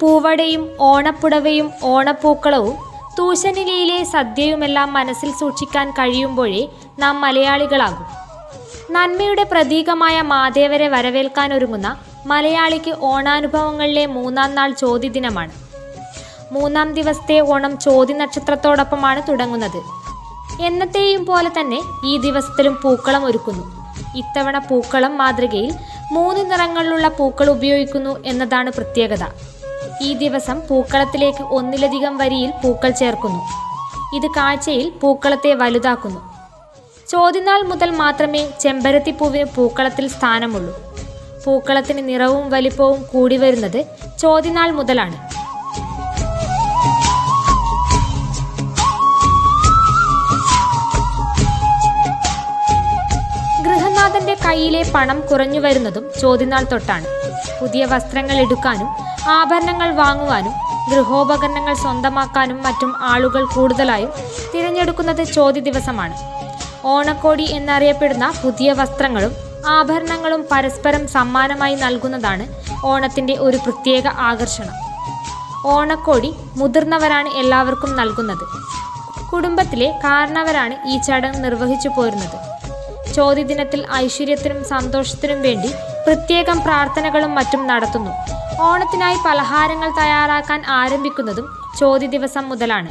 പൂവടയും ഓണപ്പുടവയും ഓണപ്പൂക്കളവും തൂശനിലയിലെ സദ്യയുമെല്ലാം മനസ്സിൽ സൂക്ഷിക്കാൻ കഴിയുമ്പോഴേ നാം മലയാളികളാകും. നന്മയുടെ പ്രതീകമായ മാതേവരെ വരവേൽക്കാനൊരുങ്ങുന്ന മലയാളിക്ക് ഓണാനുഭവങ്ങളിലെ മൂന്നാം നാൾ ചോദ്യദിനമാണ് മൂന്നാം ദിവസത്തെ ഓണം ചോതി നക്ഷത്രത്തോടൊപ്പമാണ് തുടങ്ങുന്നത്. എന്നത്തെയും പോലെ തന്നെ ഈ ദിവസത്തിലും പൂക്കളം ഒരുക്കുന്നു. ഇത്തവണ പൂക്കളം മാതൃകയിൽ മൂന്ന് നിറങ്ങളിലുള്ള പൂക്കൾ ഉപയോഗിക്കുന്നു എന്നതാണ് പ്രത്യേകത. ഈ ദിവസം പൂക്കളത്തിലേക്ക് ഒന്നിലധികം വരിയിൽ പൂക്കൾ ചേർക്കുന്നു. ഇത് കാഴ്ചയിൽ പൂക്കളത്തെ വലുതാക്കുന്നു. ചോതിനാൾ മുതൽ മാത്രമേ ചെമ്പരത്തിപ്പൂവിന് പൂക്കളത്തിൽ സ്ഥാനമുള്ളൂ. പൂക്കളത്തിന് നിറവും വലിപ്പവും കൂടി വരുന്നത് ചോതിനാൾ മുതലാണ്. ഗൃഹനാഥന്റെ കയ്യിലെ പണം കുറഞ്ഞു വരുന്നതും ചോദ്യനാൾ തൊട്ടാണ്. പുതിയ വസ്ത്രങ്ങൾ എടുക്കാനും ആഭരണങ്ങൾ വാങ്ങുവാനും ഗൃഹോപകരണങ്ങൾ സ്വന്തമാക്കാനും മറ്റും ആളുകൾ കൂടുതലായും തിരഞ്ഞെടുക്കുന്നത് ചോദ്യ ദിവസമാണ്. ഓണക്കോടി എന്നറിയപ്പെടുന്ന പുതിയ വസ്ത്രങ്ങളും ആഭരണങ്ങളും പരസ്പരം സമ്മാനമായി നൽകുന്നതാണ് ഓണത്തിന്റെ ഒരു പ്രത്യേക ആകർഷണം. ഓണക്കോടി മുതിർന്നവരാണ് എല്ലാവർക്കും നൽകുന്നത്. കുടുംബത്തിലെ കാരണവരാണ് ഈ ചടങ്ങ് നിർവഹിച്ചു പോരുന്നത്. ചോദ്യദിനത്തിൽ ഐശ്വര്യത്തിനും സന്തോഷത്തിനും വേണ്ടി പ്രത്യേകം പ്രാർത്ഥനകളും മറ്റും നടത്തുന്നു. ഓണത്തിനായി പലഹാരങ്ങൾ തയ്യാറാക്കാൻ ആരംഭിക്കുന്നതും ചോദ്യ ദിവസം മുതലാണ്.